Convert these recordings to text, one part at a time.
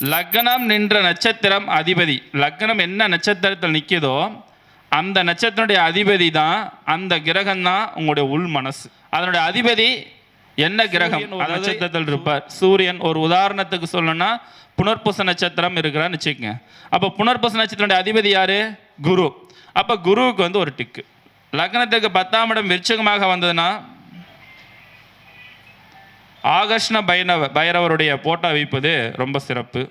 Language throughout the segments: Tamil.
லக்னம் நின்ற நட்சத்திரம் அதிபதி. லக்னம் என்ன நட்சத்திரத்தில் நிற்கிதோ அந்த நட்சத்திரனுடைய அதிபதி தான் அந்த கிரகம் தான் உங்களுடைய உள் மனசு. அதனுடைய அதிபதி என்ன கிரகம்? நட்சத்திரத்தில் இருப்பார். சூரியன் ஒரு உதாரணத்துக்கு சொல்லணும்னா புனர்பூச நட்சத்திரம் இருக்கிறான்னு வச்சுக்கோங்க. அப்போ புனர்பூச நட்சத்திரனுடைய அதிபதி யாரு? குரு. அப்போ குருவுக்கு வந்து ஒரு டிக்கு. லக்னத்துக்கு பத்தாம் இடம் விருச்சகமாக வந்ததுன்னா ஆகர்ஷ்ண பைரவ பைரவருடைய போட்டோ வைப்பது ரொம்ப சிறப்பு.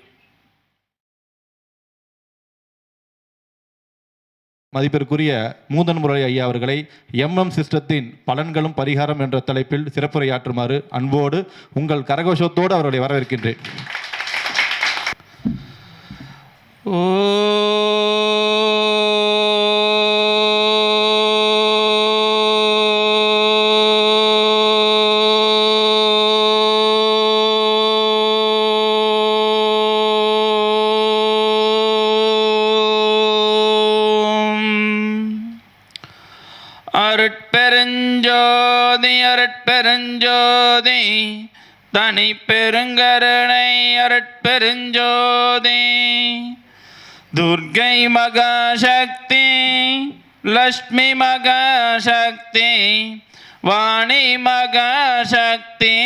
மதிப்பிற்குரிய மூதன் முரளி ஐயா அவர்களை எம்எம் சிஸ்டத்தின் பலன்களும் பரிகாரம் என்ற தலைப்பில் சிறப்புரையாற்றுமாறு அன்போடு உங்கள் கரகோஷத்தோடு அவர்களை வரவேற்கின்றேன். அருட்பெருஞ்சோதி அருட்பெருஞ்சோதி தனி பெருங்கருணை அருட்பெருஞ்சோதி. துர்கை மகாசக்தி லக்ஷ்மி மகாசக்தி வாணி மகாசக்தி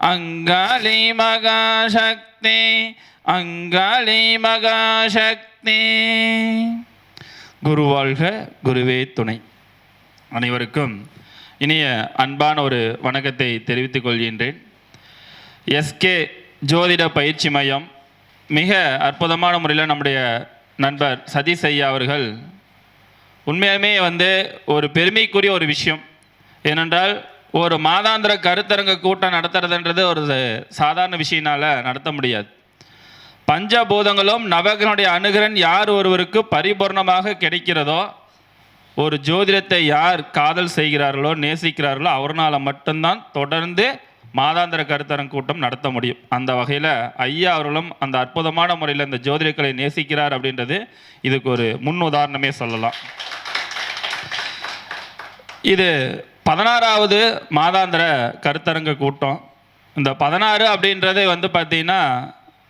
அங்காளி மகாசக்தி அங்காளி மகாசக்தி. குருவாழ்க குருவே துணை. அனைவருக்கும் இனிய அன்பான ஒரு வணக்கத்தை தெரிவித்துக் கொள்கின்றேன். எஸ்கே ஜோதிட பயிற்சி மையம் மிக அற்புதமான முறையில் நம்முடைய நண்பர் சதீஷ் ஐயா அவர்கள் உண்மையுமே வந்து ஒரு பெருமைக்குரிய ஒரு விஷயம். ஏனென்றால் ஒரு மாதாந்திர கருத்தரங்க கூட்டம் நடத்துறதுன்றது ஒரு சாதாரண விஷயனால நடத்த முடியாது. பஞ்சபூதங்களும் நவகனுடைய அணுகிறன் யார் ஒருவருக்கு பரிபூர்ணமாக கிடைக்கிறதோ ஒரு ஜோதிடத்தை யார் காதல் செய்கிறார்களோ நேசிக்கிறார்களோ அவர்னால மட்டும்தான் தொடர்ந்து மாதாந்திர கருத்தரங்க கூட்டம் நடத்த முடியும். அந்த வகையில் ஐயா அவர்களும் அந்த அற்புதமான முறையில் இந்த ஜோதிடக்கலை நேசிக்கிறார் அப்படின்றது இதுக்கு ஒரு முன் உதாரணமே சொல்லலாம். இது பதினாறாவது மாதாந்திர கருத்தரங்க கூட்டம். இந்த பதினாறு அப்படின்றது வந்து பார்த்தீங்கன்னா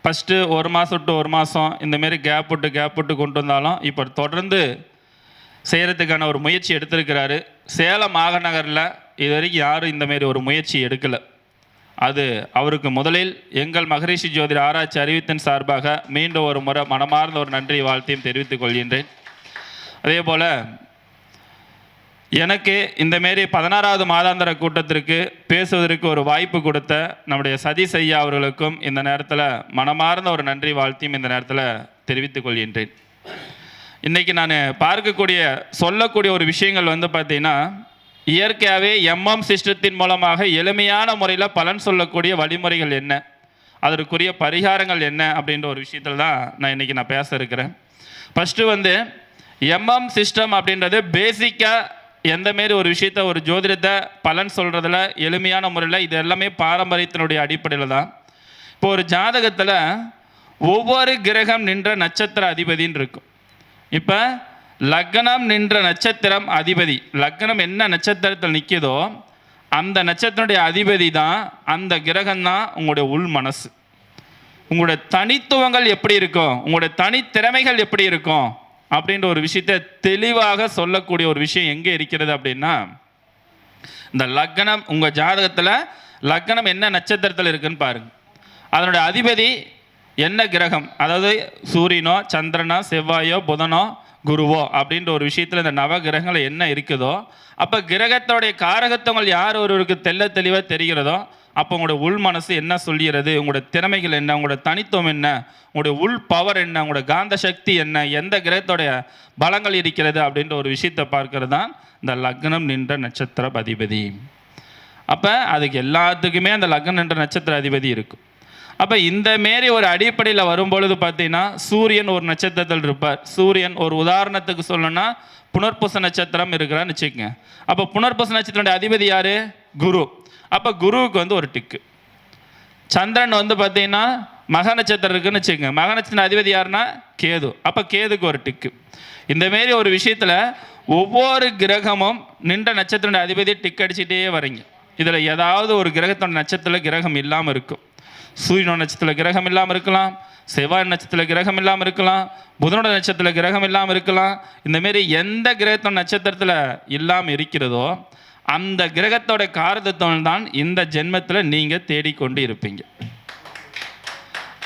ஃபஸ்ட்டு ஒரு மாதம் விட்டு ஒரு மாதம் இந்தமாரி கேப் விட்டு கேப் விட்டு கொண்டு வந்தாலும் இப்போ தொடர்ந்து செய்கிறதுக்கான ஒரு முயற்சி எடுத்திருக்கிறாரு. சேலம் மாகநகரில் இது வரைக்கும் யாரும் இந்தமாரி ஒரு முயற்சி எடுக்கலை. அது அவருக்கு முதலில் எங்கள் மகரிஷி ஜோதிட ஆராய்ச்சி அறிவித்தின் சார்பாக மீண்டும் ஒரு முறை மனமார்ந்த ஒரு நன்றி வாழ்த்தையும் தெரிவித்துக் கொள்கின்றேன். அதே போல் எனக்கு இந்தமாரி பதினாறாவது மாதாந்திர கூட்டத்திற்கு பேசுவதற்கு ஒரு வாய்ப்பு கொடுத்த நம்முடைய சதீஷ் ஐயா அவர்களுக்கும் இந்த நேரத்தில் மனமார்ந்த ஒரு நன்றி வாழ்த்தையும் இந்த நேரத்தில் தெரிவித்துக் கொள்கின்றேன். இன்றைக்கி நான் பார்க்கக்கூடிய சொல்லக்கூடிய ஒரு விஷயங்கள் வந்து பார்த்தீங்கன்னா இயற்கையாகவே எம்எம் சிஸ்டத்தின் மூலமாக எளிமையான முறையில் பலன் சொல்லக்கூடிய வழிமுறைகள் என்ன? அதற்குரிய பரிகாரங்கள் என்ன? அப்படின்ற ஒரு விஷயத்தில் தான் நான் இன்றைக்கி நான் பேச இருக்கிறேன். ஃபஸ்ட்டு வந்து எம்எம் சிஸ்டம் அப்படின்றது பேசிக்காக எந்த மாரி ஒரு விஷயத்த ஒரு ஜோதிடத்தை பலன் சொல்கிறதுல எளிமையான முறையில் இது எல்லாமே பாரம்பரியத்தினுடைய அடிப்படையில் தான். இப்போ ஒரு ஜாதகத்தில் ஒவ்வொரு கிரகம் நின்ற நட்சத்திர அதிபதின்னு இருக்கும். இப்போ லக்னம் நின்ற நட்சத்திரம் அதிபதி. லக்னம் என்ன நட்சத்திரத்தில் நிற்கிதோ அந்த நட்சத்திரனுடைய அதிபதி தான் அந்த கிரகம் தான் உங்களுடைய உள் மனசு. உங்களுடைய தனித்துவங்கள் எப்படி இருக்கும்? உங்களுடைய தனித்திறமைகள் எப்படி இருக்கும்? அப்படின்ற ஒரு விஷயத்தை தெளிவாக சொல்லக்கூடிய ஒரு விஷயம் எங்கே இருக்கிறது அப்படின்னா இந்த லக்னம் உங்கள் ஜாதகத்தில் லக்னம் என்ன நட்சத்திரத்தில் இருக்குன்னு பாருங்க. அதனுடைய அதிபதி என்ன கிரகம்? அதாவது சூரியனோ சந்திரனோ செவ்வாயோ புதனோ குருவோ அப்படின்ற ஒரு விஷயத்தில் இந்த நவ கிரகங்கள் என்ன இருக்குதோ அப்போ கிரகத்தோடைய காரகத்துவங்கள் யார் ஒருவருக்கு தெள்ள தெளிவாக தெரிகிறதோ அப்போ உங்களோட உள் மனசு என்ன சொல்கிறது உங்களோட திறமைகள் என்ன உங்களோட தனித்துவம் என்ன உங்களுடைய உள் பவர் என்ன உங்களோட காந்த சக்தி என்ன எந்த கிரகத்தோடைய பலங்கள் இருக்கிறது அப்படின்ற ஒரு விஷயத்தை பார்க்கறது தான் இந்த லக்னம் நின்ற நட்சத்திர அதிபதி. அப்போ அதுக்கு எல்லாத்துக்குமே அந்த லக்னம் நின்ற நட்சத்திர அதிபதி இருக்கும் அப்போ இந்த மாரி ஒரு அடிப்படையில் வரும்பொழுது பார்த்தீங்கன்னா சூரியன் ஒரு நட்சத்திரத்தில் இருப்பார். சூரியன் ஒரு உதாரணத்துக்கு சொல்லணும்னா புனர்பூச நட்சத்திரம் இருக்கிறான்னு வச்சுக்கோங்க. அப்போ புனர்பூச நட்சத்திரனுடைய அதிபதி யார்? குரு. அப்போ குருவுக்கு வந்து ஒரு டிக்கு. சந்திரன் வந்து பார்த்தீங்கன்னா மக நட்சத்திரம் இருக்குன்னு வச்சுக்கோங்க. மக நட்சத்திரம் அதிபதி யாருன்னா? கேது. அப்போ கேதுக்கு ஒரு டிக்கு. இந்த மாரி ஒரு விஷயத்தில் ஒவ்வொரு கிரகமும் நின்ற நட்சத்திர அதிபதி டிக் அடிச்சுட்டே வரீங்க இதில் ஏதாவது ஒரு கிரகத்தோட நட்சத்திரத்தில் கிரகம் இல்லாமல் இருக்கும். சூரியனோட நட்சத்திரத்தில் கிரகம் இல்லாமல் இருக்கலாம் செவ்வாய் நட்சத்திரத்தில் கிரகம் இல்லாமல் இருக்கலாம் புதனோட நட்சத்திரத்தில் கிரகம் இல்லாமல் இருக்கலாம். இந்தமாரி எந்த கிரகத்தோட நட்சத்திரத்தில் இல்லாமல் இருக்கிறதோ அந்த கிரகத்தோட காரதத்துவம் தான் இந்த ஜென்மத்தில் நீங்கள் தேடிக்கொண்டு இருப்பீங்க.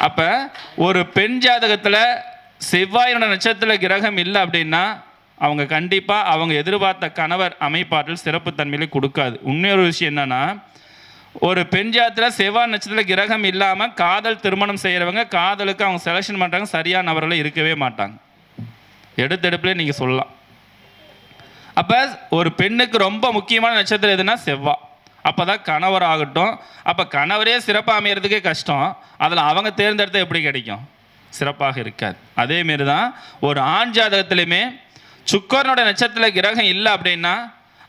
அப்போ ஒரு பெண் ஜாதகத்தில் செவ்வாயோட நட்சத்திரத்தில் கிரகம் இல்லை அப்படின்னா அவங்க கண்டிப்பாக அவங்க எதிர்பார்த்த கணவர் அமைப்பாற்றல் சிறப்புத்தன்மையில கொடுக்காது. இன்னொரு விஷயம் என்னன்னா ஒரு பெண் ஜாத்தில் செவ்வாய் நட்சத்திரத்தில் கிரகம் இல்லாமல் காதல் திருமணம் செய்கிறவங்க காதலுக்கு அவங்க செலெக்ஷன் பண்ணுறாங்க சரியான நபர்கள் இருக்கவே மாட்டாங்க. எடுத்தெடுப்புலேயே நீங்கள் சொல்லலாம். அப்போ ஒரு பெண்ணுக்கு ரொம்ப முக்கியமான நட்சத்திரம் எதுனா செவ்வாய் அப்போ தான் கணவர் ஆகட்டும். அப்போ கணவரே சிறப்பாக அமையிறதுக்கே கஷ்டம். அதில் அவங்க தேர்ந்தெடுத்த எப்படி கிடைக்கும்? சிறப்பாக இருக்காது. அதேமாரி தான் ஒரு ஆண் ஜாதகத்துலேயுமே சுக்கரனோட நட்சத்திர கிரகம் இல்லை அப்படின்னா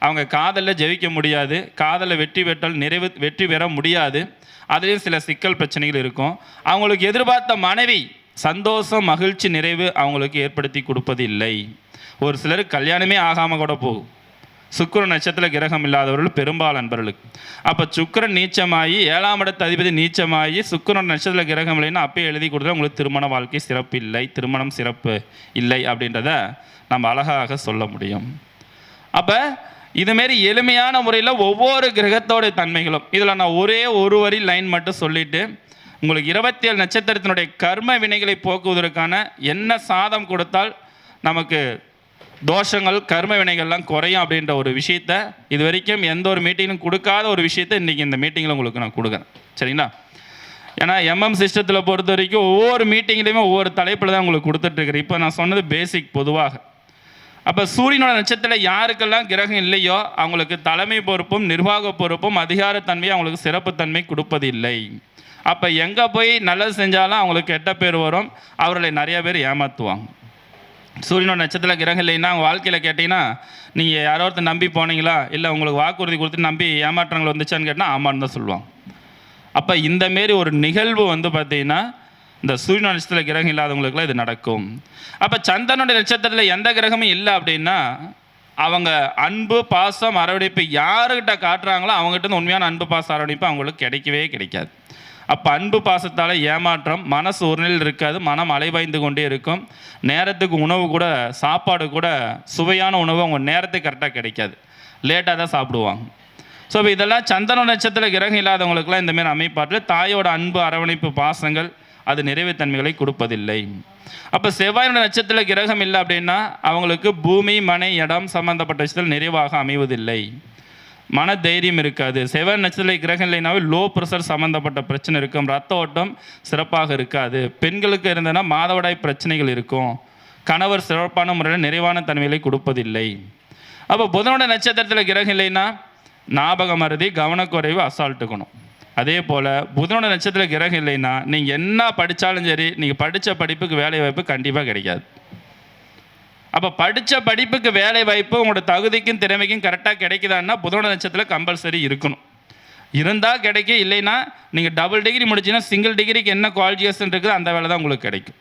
அவங்க காதலில் ஜெயிக்க முடியாது. காதலில் வெற்றி பெற்றால் நிறைவு வெற்றி பெற முடியாது. அதுலேயும் சில சிக்கல் பிரச்சனைகள் இருக்கும். அவங்களுக்கு எதிர்பார்த்த மனைவி சந்தோஷம் மகிழ்ச்சி நிறைவு அவங்களுக்கு ஏற்படுத்தி கொடுப்பது இல்லை ஒரு சிலர் கல்யாணமே ஆகாமல் கூட போகும். சுக்கர நட்சத்திர கிரகம் இல்லாதவர்கள் பெரும்பால் அன்பர்களுக்கு. அப்போ சுக்கரன் நீச்சமாகி ஏழாம் இடத்து அதிபதி நீச்சமாகி சுக்கிரன் நட்சத்திர கிரகம் இல்லைன்னா அப்பயே எழுதி கொடுத்தா உங்களுக்கு திருமண வாழ்க்கை சிறப்பு இல்லை. திருமணம் சிறப்பு இல்லை அப்படின்றத நம்ம அழகாக சொல்ல முடியும். அப்போ இதுமாரி எளிமையான முறையில் ஒவ்வொரு கிரகத்தோட தன்மைகளும். இதில் நான் ஒரே ஒரு வரி லைன் மட்டும் சொல்லிவிட்டு உங்களுக்கு இருபத்தி ஏழு நட்சத்திரத்தினுடைய கர்ம வினைகளை போக்குவதற்கான என்ன சாதம் கொடுத்தால் நமக்கு தோஷங்கள் கர்ம வினைகள்லாம் குறையும் அப்படின்ற ஒரு விஷயத்த இது வரைக்கும் எந்த ஒரு மீட்டிங்கும் கொடுக்காத ஒரு விஷயத்த இன்றைக்கி இந்த மீட்டிங்கில் உங்களுக்கு நான் கொடுக்குறேன். சரிங்களா? ஏன்னா எம்எம் சிஸ்டத்தில் பொறுத்த வரைக்கும் ஒவ்வொரு மீட்டிங்லேயுமே ஒவ்வொரு தலைப்பில் தான் உங்களுக்கு கொடுத்துட்ருக்குறேன் இப்போ நான் சொன்னது பேசிக் பொதுவாக. அப்போ சூரியனோட நட்சத்திரத்தில் யாருக்கெல்லாம் கிரகம் இல்லையோ அவங்களுக்கு தலைமை பொறுப்பும் நிர்வாக பொறுப்பும் அதிகாரத்தன்மையும் அவங்களுக்கு சிறப்புத்தன்மை கொடுப்பதில்லை. அப்போ எங்கே போய் நல்லது செஞ்சாலும் அவங்களுக்கு கெட்ட பேர் வரும். அவர்களை நிறைய பேர் ஏமாற்றுவாங்க சூரியனோட நட்சத்திரத்தில் கிரகம் இல்லைன்னா அவங்க வாழ்க்கையில் கேட்டிங்கன்னா நீங்கள் யாரோ ஒருத்தர் நம்பி போனீங்களா? இல்லை உங்களுக்கு வாக்குறுதி கொடுத்து நம்பி ஏமாற்றங்கள் வந்துச்சான்னு கேட்டால் ஆமான்னு தான் சொல்லுவாங்க. அப்போ இந்த மாரி ஒரு நிகழ்வு வந்து பார்த்தீங்கன்னா இந்த சூரிய நட்சத்திரத்தில் கிரகம் இல்லாதவங்களுக்குலாம் இது நடக்கும். அப்போ சந்திரனுடைய நட்சத்திரத்தில் எந்த கிரகமும் இல்லை அப்படின்னா அவங்க அன்பு பாசம் அரவணைப்பு யாருக்கிட்ட காட்டுறாங்களோ அவங்ககிட்ட உண்மையான அன்பு பாசம் அரவணைப்பு அவங்களுக்கு கிடைக்கவே கிடைக்காது. அப்போ அன்பு பாசத்தால் ஏமாற்றம் மனசு ஒரு நிலையில் இருக்காது மனம் அலைபாய்ந்து கொண்டே இருக்கும். நேரத்துக்கு உணவு கூட சாப்பாடு கூட சுவையான உணவு அவங்க நேரத்துக்கு கரெக்டாக கிடைக்காது. லேட்டாக தான் சாப்பிடுவாங்க. ஸோ இப்போ இதெல்லாம் சந்தன நட்சத்திர கிரகம் இல்லாதவங்களுக்குலாம் இந்தமாரி அமைப்பாட்டில் தாயோட அன்பு அரவணைப்பு பாசங்கள் அது நிறைவுத்தன்மைகளை கொடுப்பதில்லை. அப்போ செவ்வாயோட நட்சத்திர கிரகம் இல்லை அப்படின்னா அவங்களுக்கு பூமி மனை இடம் சம்பந்தப்பட்ட விஷயத்தில் நிறைவாக அமைவதில்லை. மன தைரியம் இருக்காது. செவ்வாய் நட்சத்திர கிரகம் இல்லைனாவே லோ ப்ரெஷர் சம்மந்தப்பட்ட பிரச்சனை இருக்கும். ரத்த ஓட்டம் சிறப்பாக இருக்காது. பெண்களுக்கு இருந்ததுன்னா மாதவிடாய் பிரச்சனைகள் இருக்கும். கணவர் சிறப்பான முறையில் நிறைவான தன்மைகளை கொடுப்பதில்லை. அப்போ புதனோட நட்சத்திரத்தில் கிரகம் இல்லைன்னா ஞாபகம் மருதி கவனக்குறைவு அசால்ட்டுக்கணும் அதே போல் புதனோட நட்சத்திர கிரகம் இல்லைன்னா நீங்கள் என்ன படித்தாலும் சரி நீங்கள் படித்த படிப்புக்கு வேலை வாய்ப்பு கண்டிப்பாக கிடைக்காது. அப்போ படித்த படிப்புக்கு வேலை வாய்ப்பு உங்களோட தகுதிக்கும் திறமைக்கும் கரெக்டாக கிடைக்குதான்னா புதனோட நட்சத்திரத்தில் கம்பல்சரி இருக்கணும். இருந்தால் கிடைக்கும் இல்லைன்னா நீங்கள் டபுள் டிகிரி முடிச்சீங்கன்னா சிங்கிள் டிகிரிக்கு என்ன குவாலிஃபிகேஷன் இருக்குது அந்த வேலை தான் உங்களுக்கு கிடைக்கும்.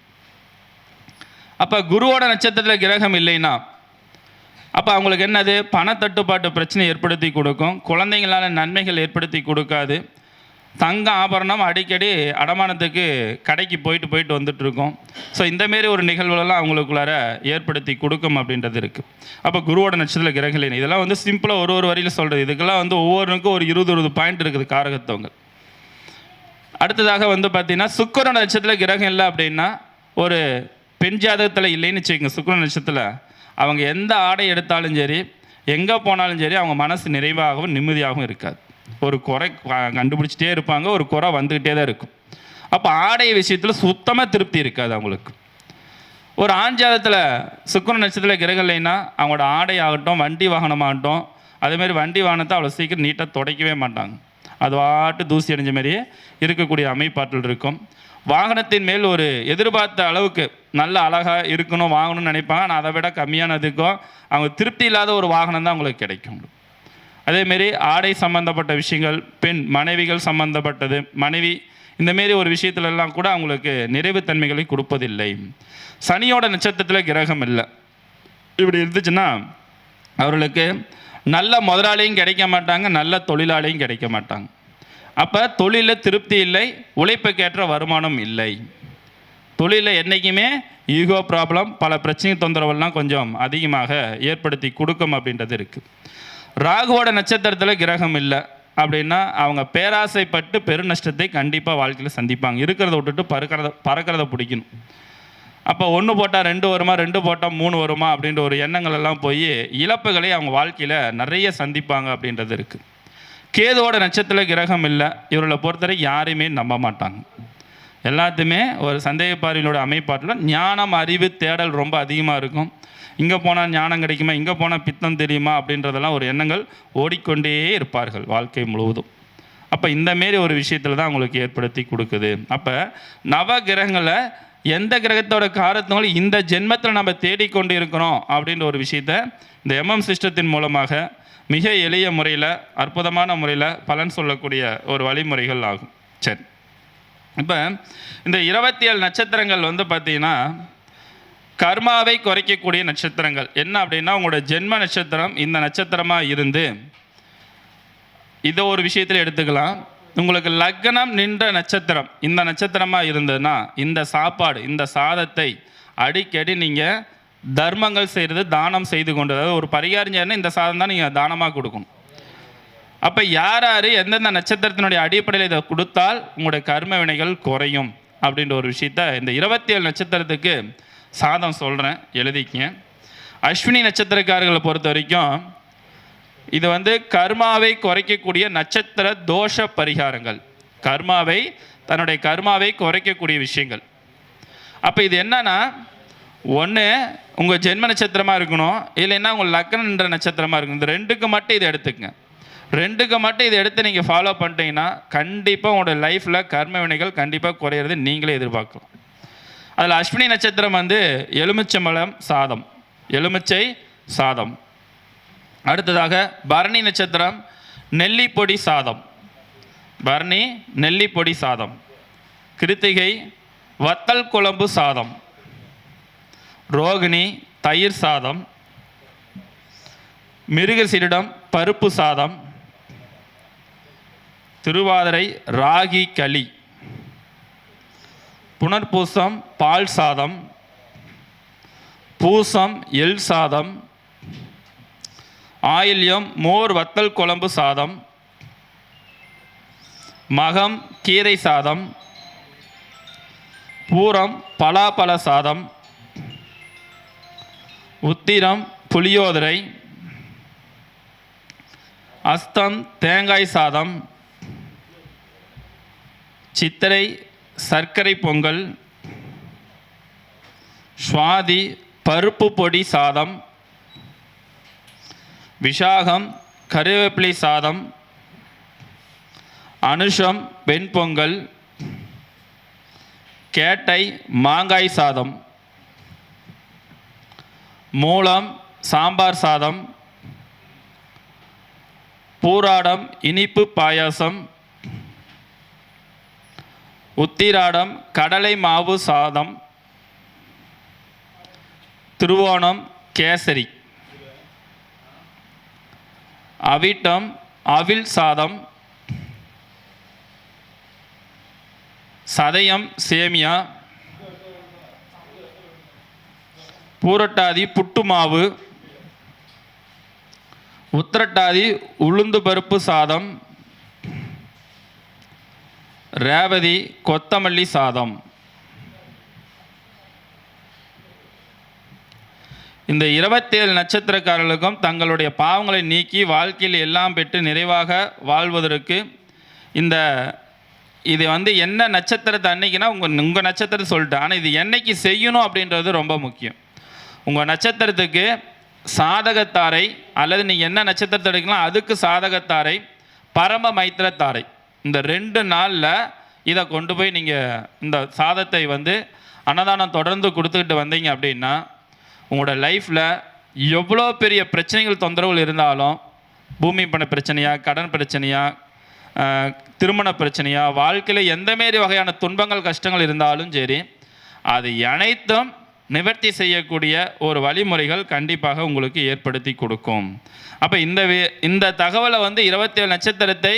அப்போ குருவோட நட்சத்திரத்தில் கிரகம் இல்லைன்னா அப்போ அவங்களுக்கு என்னது? பணத்தட்டுப்பாட்டு பிரச்சனை ஏற்படுத்தி கொடுக்கும். குழந்தைங்களால நன்மைகள் ஏற்படுத்தி கொடுக்காது. தங்க ஆபரணம் அடிக்கடி அடமானத்துக்கு கடைக்கு போயிட்டு போயிட்டு வந்துட்டுருக்கோம். ஸோ இந்தமாரி ஒரு நிகழ்வுகளெல்லாம் அவங்களுக்குள்ளார ஏற்படுத்தி கொடுக்கும் அப்படின்றது இருக்குது அப்போ குருவோட நட்சத்திர கிரகலின் இதெல்லாம் வந்து சிம்பிளாக ஒரு ஒரு வரியில் சொல்கிறது இதுக்கெல்லாம் வந்து ஒவ்வொருக்கும் ஒரு இருபது இருபது பாயிண்ட் இருக்குது காரகத்தவங்க அடுத்ததாக வந்து பார்த்திங்கன்னா சுக்கர நட்சத்திர கிரகம் இல்லை அப்படின்னா ஒரு பெண் ஜாதகத்தில் இல்லைன்னு வச்சுக்கோங்க சுக்கர நட்சத்திரத்தில். அவங்க எந்த ஆடை எடுத்தாலும் சரி எங்கே போனாலும் சரி அவங்க மனசு நிறைவாகவும் நிம்மதியாகவும் இருக்காது. ஒரு குறை கண்டுபிடிச்சிட்டே இருப்பாங்க ஒரு குறை வந்துக்கிட்டே தான் இருக்கும். அப்போ ஆடை விஷயத்தில் சுத்தமாக திருப்தி இருக்காது அவங்களுக்கு. ஒரு ஆண் ஜாதத்தில் சுக்கர நட்சத்திரத்தில் கிரகம் இல்லைன்னா அவங்களோட ஆடை ஆகட்டும் வண்டி வாகனமாகட்டும் அதேமாரி வண்டி வாகனத்தை அவ்வளோ சீக்கிரம் நீட்டாக துடைக்கவே மாட்டாங்க. அது வாட்டு தூசி அடைஞ்ச மாதிரியே இருக்கக்கூடிய அமைப்பாற்றல் இருக்கும். வாகனத்தின் மேல் ஒரு எதிர்பார்த்த அளவுக்கு நல்ல அழகாக இருக்கணும் வாங்கணும்னு நினைப்பாங்க. ஆனால் அதை விட கம்மியானதுக்கும் அவங்க திருப்தி இல்லாத ஒரு வாகனம் தான் அவங்களுக்கு கிடைக்கும். அதேமாரி ஆடை சம்பந்தப்பட்ட விஷயங்கள் பெண் மனைவிகள் சம்பந்தப்பட்டது மனைவி இந்தமாரி ஒரு விஷயத்துலலாம் கூட அவங்களுக்கு நிறைவுத்தன்மைகளை கொடுப்பதில்லை. சனியோட நட்சத்திரத்தில் கிரகம் இல்லை. இப்படி இருந்துச்சுன்னா அவர்களுக்கு நல்ல முதலாளியும் கிடைக்க மாட்டாங்க நல்ல தொழிலாளியும் கிடைக்க மாட்டாங்க. அப்போ தொழிலில் திருப்தி இல்லை உழைப்புக்கேற்ற வருமானம் இல்லை. தொழிலில் என்றைக்குமே ஈகோ ப்ராப்ளம் பல பிரச்சனை தொந்தரவுலாம் கொஞ்சம் அதிகமாக ஏற்படுத்தி கொடுக்கும் அப்படின்றது இருக்குது ராகுவோட நட்சத்திரத்தில் கிரகம் இல்லை அப்படின்னா அவங்க பேராசைப்பட்டு பெருநஷ்டத்தை கண்டிப்பாக வாழ்க்கையில் சந்திப்பாங்க. இருக்கிறத விட்டுட்டு பறக்கிறத பறக்கிறத பிடிக்கணும். அப்போ ஒன்று போட்டால் ரெண்டு வருமா ரெண்டு போட்டால் மூணு வருமா அப்படின்ற ஒரு எண்ணங்கள் எல்லாம் போய் இழப்புகளை அவங்க வாழ்க்கையில் நிறைய சந்திப்பாங்க அப்படின்றது இருக்குது கேதுவோட நட்சத்திர கிரகம் இல்லை. இவர்களை பொறுத்தவரை யாரையுமே நம்ப மாட்டாங்க. எல்லாத்தையுமே ஒரு சந்தேகப்பாரிகளோட அமைப்பாட்டில் ஞானம் அறிவு தேடல் ரொம்ப அதிகமாக இருக்கும். இங்கே போனால் ஞானம் கிடைக்குமா? இங்கே போனால் பித்தம் தெரியுமா? அப்படின்றதெல்லாம் ஒரு எண்ணங்கள் ஓடிக்கொண்டே இருப்பார்கள் வாழ்க்கை முழுவதும். அப்போ இந்த மாரி ஒரு விஷயத்தில் தான் உங்களுக்கு ஏற்படுத்தி கொடுக்குது. அப்போ நவ கிரகங்களை எந்த கிரகத்தோட காரத்தினாலும் இந்த ஜென்மத்தில் நம்ம தேடிக்கொண்டு இருக்கிறோம் அப்படின்ற ஒரு விஷயத்த இந்த எம்எம் சிஸ்டத்தின் மூலமாக மிக எளிய முறையில் அற்புதமான முறையில் பலன் சொல்லக்கூடிய ஒரு வழிமுறைகள் ஆகும். சரி. இப்போ இந்த இருபத்தி ஏழு நட்சத்திரங்கள் வந்து பார்த்தீங்கன்னா கர்மாவை குறைக்கக்கூடிய நட்சத்திரங்கள். என்ன அப்படின்னா உங்களோட ஜென்ம நட்சத்திரம் இந்த நட்சத்திரமாக இருந்து இதை ஒரு விஷயத்தில் எடுத்துக்கலாம். உங்களுக்கு லக்னம் நின்ற நட்சத்திரம் இந்த நட்சத்திரமாக இருந்ததுன்னா இந்த சாப்பாடு இந்த சாதத்தை அடிக்கடி நீங்கள் தர்மங்கள் செய்கிறது தானம் செய்து கொண்டு அதாவது ஒரு பரிகாரம் இந்த சாதம் தான் நீங்கள் தானமாக கொடுக்கணும். அப்போ யார் யார் எந்தெந்த நட்சத்திரத்தினுடைய அடிப்படையில் இதை கொடுத்தால் உங்களுடைய கர்ம வினைகள் குறையும் அப்படின்ற ஒரு விஷயத்த இந்த இருபத்தி ஏழு நட்சத்திரத்துக்கு சாதம் சொல்கிறேன் எழுதிக்கங்க. அஸ்வினி நட்சத்திரக்காரர்களை பொறுத்த வரைக்கும் இது வந்து கர்மாவை குறைக்கக்கூடிய நட்சத்திர தோஷ பரிகாரங்கள். கர்மாவை தன்னுடைய கர்மாவை குறைக்கக்கூடிய விஷயங்கள். அப்போ இது என்னன்னா ஒன்று உங்கள் ஜென்ம நட்சத்திரமாக இருக்கணும் இல்லைன்னா உங்கள் லக்னன்ற நட்சத்திரமாக இருக்கணும். இந்த ரெண்டுக்கு மட்டும் இதை எடுத்துக்கங்க. ரெண்டுக்கு மட்டும் இதை எடுத்து நீங்கள் ஃபாலோ பண்ணிட்டீங்கன்னா கண்டிப்பாக உங்களோட லைஃப்பில் கர்ம வினைகள் கண்டிப்பாக குறையிறது நீங்களே எதிர்பார்க்கலாம். அதில் அஸ்வினி நட்சத்திரம் வந்து எலுமிச்சம்பழம் சாதம் எலுமிச்சை சாதம். அடுத்ததாக பரணி நட்சத்திரம் நெல்லிப்பொடி சாதம். பரணி நெல்லிப்பொடி சாதம். கிருத்திகை வத்தல் குழம்பு சாதம். ரோகிணி தயிர் சாதம். மிருகசீரிடம் பருப்பு சாதம். திருவாதிரை ராகி களி. புனர்பூசம் பால் சாதம் பூசம் எள் சாதம் ஆயில்யம் மோர் வத்தல் குழம்பு சாதம் மகம் கீரை சாதம் பூரம் பலாப்பழ சாதம் உத்திரம் புளியோதரை அஸ்தம் தேங்காய் சாதம் சித்திரை சர்க்கரை பொங்கல் சுவாதி பருப்பு பொடி சாதம் விஷாகம் கருவேப்பிலை சாதம் அனுஷம் வெண்பொங்கல் கேட்டை மாங்காய் சாதம் மூலம் சாம்பார் சாதம் பூராடம் இனிப்பு பாயாசம் உத்திராடம் கடலை மாவு சாதம் திருவோணம் கேசரி. அவிட்டம் அவில் சாதம் சதயம் சேமியா பூரட்டாதி புட்டு மாவு உத்திரட்டாதி உளுந்து பருப்பு சாதம் ரேவதி கொத்தமல்லி சாதம். இந்த இருபத்தேழு நட்சத்திரக்காரர்களுக்கும் தங்களுடைய பாவங்களை நீக்கி வாழ்க்கையில் எல்லாம் பெற்று நிறைவாக வாழ்வதற்கு இந்த இது வந்து என்ன நட்சத்திரத்தை அன்னைக்குன்னா உங்கள் உங்கள் நட்சத்திரத்தை சொல்லிட்டேன். ஆனால் இது என்னைக்கு செய்யணும் அப்படின்றது ரொம்ப முக்கியம். உங்கள் நட்சத்திரத்துக்கு சாதகத்தாரை அல்லது நீங்கள் என்ன நட்சத்திரத்தை எடுக்கலாம் அதுக்கு சாதகத்தாரை பரம மைத்திரத்தாரை. இந்த ரெண்டு நாளில் இதை கொண்டு போய் நீங்கள் இந்த சாதத்தை வந்து அன்னதானம் தொடர்ந்து கொடுத்துக்கிட்டு வந்தீங்க அப்படின்னா உங்களோட லைஃப்பில் எவ்வளோ பெரிய பிரச்சனைகள் தொந்தரவுகள் இருந்தாலும் பூமி பண பிரச்சனையா கடன் பிரச்சனையா திருமண பிரச்சனையா வாழ்க்கையில் எந்த மாரி வகையான துன்பங்கள் கஷ்டங்கள் இருந்தாலும் சரி அது அனைத்தும் நிவர்த்தி செய்யக்கூடிய ஒரு வழிமுறைகள் கண்டிப்பாக உங்களுக்கு ஏற்படுத்தி கொடுக்கும். அப்போ இந்த வே- இந்த தகவலை வந்து இருபத்தேழு நட்சத்திரத்தை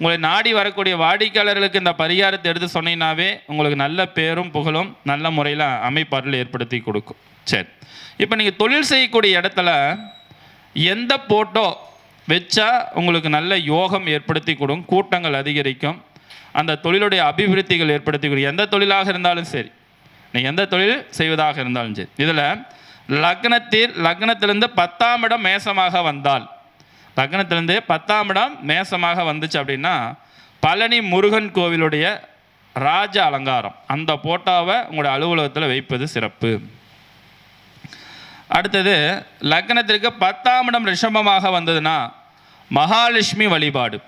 உங்களை நாடி வரக்கூடிய வாடிக்கையாளர்களுக்கு இந்த பரிகாரத்தை எடுத்து சொன்னீங்கன்னாவே உங்களுக்கு நல்ல பேரும் புகழும் நல்ல முறையில் அமைப்பாற்றல் ஏற்படுத்தி கொடுக்கும். சரி. இப்போ நீங்கள் தொழில் செய்யக்கூடிய இடத்துல எந்த போட்டோ வச்சா உங்களுக்கு நல்ல யோகம் ஏற்படுத்தி கொடுக்கும் கூட்டங்கள் அதிகரிக்கும் அந்த தொழிலுடைய அபிவிருத்திகள் ஏற்படுத்தி கொடுக்கும். எந்த தொழிலாக இருந்தாலும் சரி. நீங்கள் எந்த தொழில் செய்வதாக இருந்தாலும் சரி. இதில் லக்னத்தில் லக்னத்திலிருந்து பத்தாம் இடம் மேசமாக வந்தால் லக்னத்திலேருந்து பத்தாம் இடம் மேசமாக வந்துச்சு அப்படின்னா பழனி முருகன் கோவிலுடைய ராஜ அலங்காரம். அந்த போட்டோவை உங்களுடைய அலுவலகத்தில் வைப்பது சிறப்பு. அடுத்தது லக்னத்திற்கு பத்தாம் இடம் ரிஷபமாக வந்ததுன்னா மகாலட்சுமி வழிபாடு.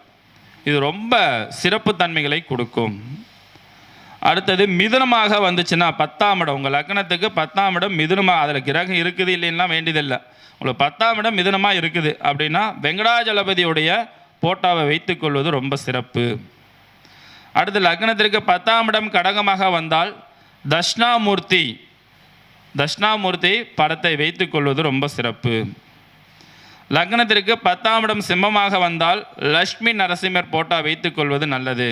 இது ரொம்ப சிறப்பு தன்மைகளை கொடுக்கும். அடுத்தது மிதுனமாக வந்துச்சுன்னா பத்தாம் இடம். உங்கள் லக்னத்துக்கு பத்தாம் இடம் மிதுனமாக அதில் கிரகம் இருக்குது இல்லைன்னா வேண்டியதில்லை. உங்களுக்கு பத்தாம் இடம் மிதுனமாக இருக்குது அப்படின்னா வெங்கடாஜலபதியுடைய போட்டாவை வைத்துக்கொள்வது ரொம்ப சிறப்பு. அடுத்து லக்னத்திற்கு பத்தாம் இடம் கடகமாக வந்தால் தஷ்ணாமூர்த்தி தஷ்ணாமூர்த்தி படத்தை வைத்துக்கொள்வது ரொம்ப சிறப்பு. லக்னத்திற்கு பத்தாம் இடம் சிம்மமாக வந்தால் லக்ஷ்மி நரசிம்மர் போட்டா வைத்துக்கொள்வது நல்லது.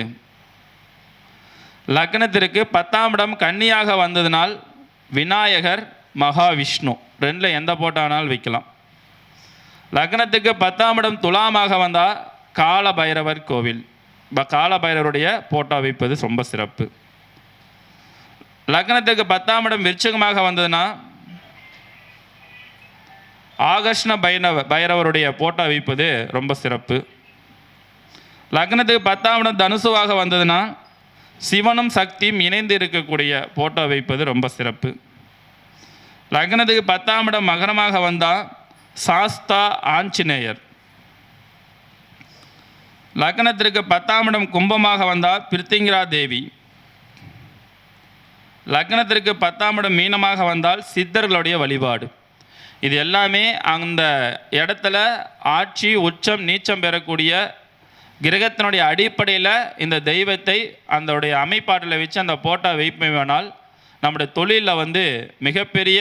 லக்னத்திற்கு பத்தாம் இடம் கன்னியாக வந்ததினால் விநாயகர் மகாவிஷ்ணு. ரெண்டில் எந்த போட்டானாலும் வைக்கலாம். லக்னத்துக்கு பத்தாம் இடம் துலாமாக வந்தால் கால பைரவர் கோவில். இப்போ கால பைரவருடைய போட்டோ வைப்பது ரொம்ப சிறப்பு. லக்னத்துக்கு பத்தாம் இடம் விருச்சகமாக வந்ததுன்னா ஆகர்ஷ்ண பைரவ பைரவருடைய போட்டோ வைப்பது ரொம்ப சிறப்பு. லக்னத்துக்கு பத்தாம் இடம் தனுசுவாக வந்ததுன்னா சிவனும் சக்தியும் இணைந்து இருக்கக்கூடிய போட்டோ வைப்பது ரொம்ப சிறப்பு. லக்னத்துக்கு பத்தாம் இடம் மகரமாக வந்தால் சாஸ்தா ஆஞ்சநேயர். லக்னத்திற்கு பத்தாம் இடம் கும்பமாக வந்தால் பிருத்திங்கிரா தேவி. லக்னத்திற்கு பத்தாம் இடம் மீனமாக வந்தால் சித்தர்களுடைய வழிபாடு. இது எல்லாமே அந்த இடத்துல ஆட்சி உச்சம் நீச்சம் பெறக்கூடிய கிரகத்தினுடைய அடிப்படையில் இந்த தெய்வத்தை அதோடைய அமைப்பாட்டில் வச்சு அந்த போட்டோ வைப்பேனால் நம்முடைய தொழிலில் வந்து மிகப்பெரிய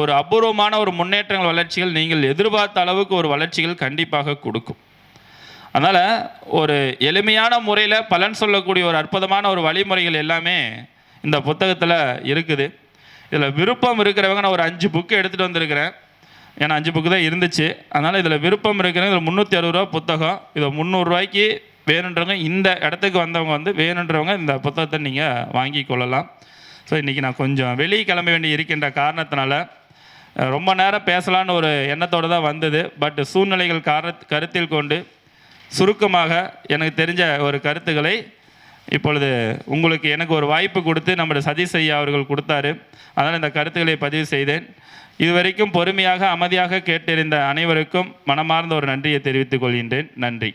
ஒரு அபூர்வமான ஒரு முன்னேற்றங்கள் வளர்ச்சிகள் நீங்கள் எதிர்பார்த்த அளவுக்கு ஒரு வளர்ச்சிகள் கண்டிப்பாக கொடுக்கும். அதனால் ஒரு எளிமையான முறையில் பலன் சொல்லக்கூடிய ஒரு அற்புதமான ஒரு வழிமுறைகள் எல்லாமே இந்த புத்தகத்தில் இருக்குது. இதில் விருப்பம் இருக்கிறவங்க நான் ஒரு அஞ்சு புக்கு எடுத்துகிட்டு வந்திருக்கிறேன். ஏன்னா அஞ்சு புக்கு தான் இருந்துச்சு. அதனால் இதில் விருப்பம் இருக்கிறவங்க இதில் முந்நூற்றி அறுபது ரூபா புத்தகம். இதை முந்நூறுரூவாய்க்கு வேணுன்றவங்க இந்த இடத்துக்கு வந்தவங்க வந்து வேணுன்றவங்க இந்த புத்தகத்தை நீங்கள் வாங்கி கொள்ளலாம். ஸோ இன்றைக்கி நான் கொஞ்சம் வெளியே கிளம்ப வேண்டி இருக்கின்ற காரணத்தினால ரொம்ப நேரம் பேசலான்னு ஒரு எண்ணத்தோடு தான் வந்தது. பட் சூழ்நிலைகள் கார கருத்தில் கொண்டு சுருக்கமாக எனக்கு தெரிஞ்ச ஒரு கருத்துக்களை இப்பொழுது உங்களுக்கு எனக்கு ஒரு வாய்ப்பு கொடுத்து நம்முடைய சதீஷ் ஐயா அவர்கள் கொடுத்தாரு. அதனால் இந்த கருத்துக்களை பதிவு செய்தேன். இதுவரைக்கும் பொறுமையாக அமைதியாக கேட்டிருந்த அனைவருக்கும் மனமார்ந்த ஒரு நன்றியை தெரிவித்துக் கொள்கின்றேன். நன்றி.